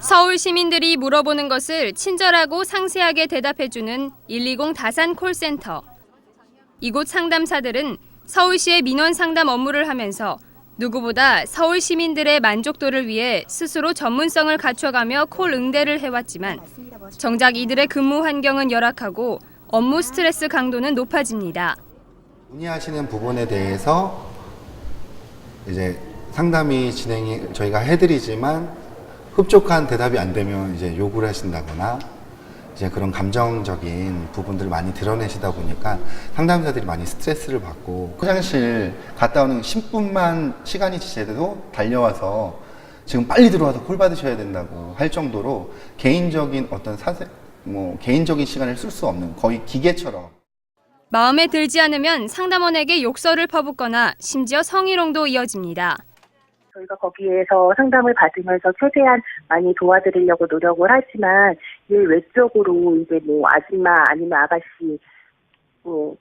서울 시민들이 물어보는 것을 친절하고 상세하게 대답해주는 120 다산 콜센터. 이곳 상담사들은 서울시의 민원 상담 업무를 하면서 누구보다 서울 시민들의 만족도를 위해 스스로 전문성을 갖춰가며 콜 응대를 해왔지만 정작 이들의 근무 환경은 열악하고 업무 스트레스 강도는 높아집니다. 문의하시는 부분에 대해서 이제 상담이 진행이 저희가 해드리지만 흡족한 대답이 안 되면 이제 요구를 하신다거나 이제 그런 감정적인 부분들을 많이 드러내시다 보니까 상담사들이 많이 스트레스를 받고 화장실 갔다 오는 10분만 시간이 지체돼도 달려와서 지금 빨리 들어와서 콜 받으셔야 된다고 할 정도로 개인적인 어떤 사세 뭐 개인적인 시간을 쓸 수 없는 거의 기계처럼 마음에 들지 않으면 상담원에게 욕설을 퍼붓거나 심지어 성희롱도 이어집니다. 저희가 거기에서 상담을 받으면서 최대한 많이 도와드리려고 노력을 하지만 일 외적으로 이제 뭐 아줌마 아니면 아가씨 뭐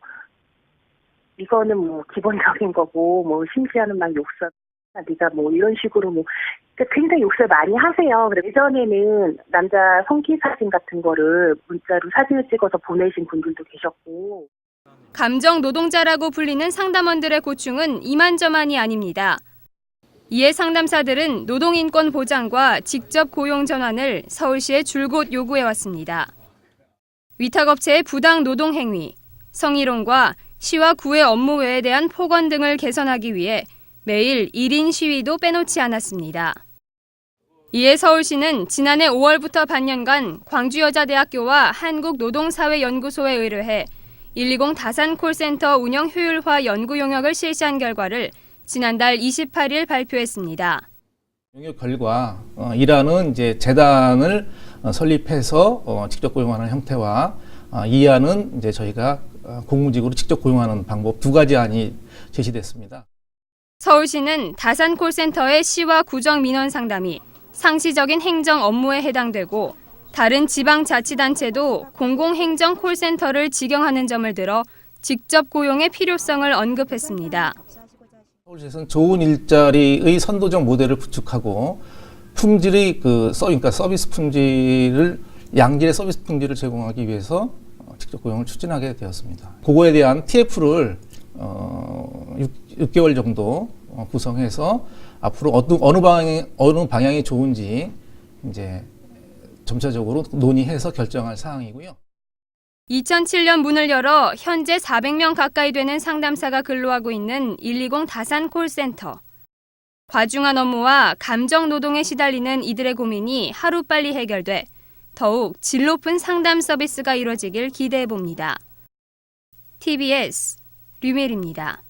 이거는 뭐 기본적인 거고 뭐 심지어는 막 욕설 네가 뭐 이런 식으로 뭐 그러니까 굉장히 욕설 많이 하세요. 예전에는 남자 성기 사진 같은 거를 문자로 사진을 찍어서 보내신 분들도 계셨고 감정 노동자라고 불리는 상담원들의 고충은 이만저만이 아닙니다. 이에 상담사들은 노동인권 보장과 직접 고용 전환을 서울시에 줄곧 요구해 왔습니다. 위탁업체의 부당 노동 행위, 성희롱과 시와 구의 업무 외에 대한 폭언 등을 개선하기 위해 매일 1인 시위도 빼놓지 않았습니다. 이에 서울시는 지난해 5월부터 반년간 광주여자대학교와 한국노동사회연구소에 의뢰해 120 다산 콜센터 운영 효율화 연구 용역을 실시한 결과를 지난달 28일 발표했습니다. 용역 결과 어, 일하는 이제 재단을 어, 설립해서 어, 직접 고용하는 형태와 어, 이하는 이제 저희가 어, 공무직으로 직접 고용하는 방법 두 가지 안이 제시됐습니다. 서울시는 다산 콜센터의 시와 구정 민원 상담이 상시적인 행정 업무에 해당되고 다른 지방자치단체도 공공행정 콜센터를 직영하는 점을 들어 직접 고용의 필요성을 언급했습니다. 서울시에서는 좋은 일자리의 선도적 모델을 구축하고 품질의 그 서, 그러니까 서비스 품질을 양질의 서비스 품질을 제공하기 위해서 어, 직접 고용을 추진하게 되었습니다. 그거에 대한 TF를 어, 6, 개월 정도 어, 구성해서 앞으로 어느, 어느 방향이 어느 방향이 좋은지 이제 점차적으로 논의해서 결정할 사항이고요. 2007년 문을 열어 현재 400명 가까이 되는 상담사가 근로하고 있는 120 다산 콜센터. 과중한 업무와 감정 노동에 시달리는 이들의 고민이 하루빨리 해결돼 더욱 질 높은 상담 서비스가 이뤄지길 기대해 봅니다. TBS 류멜입니다.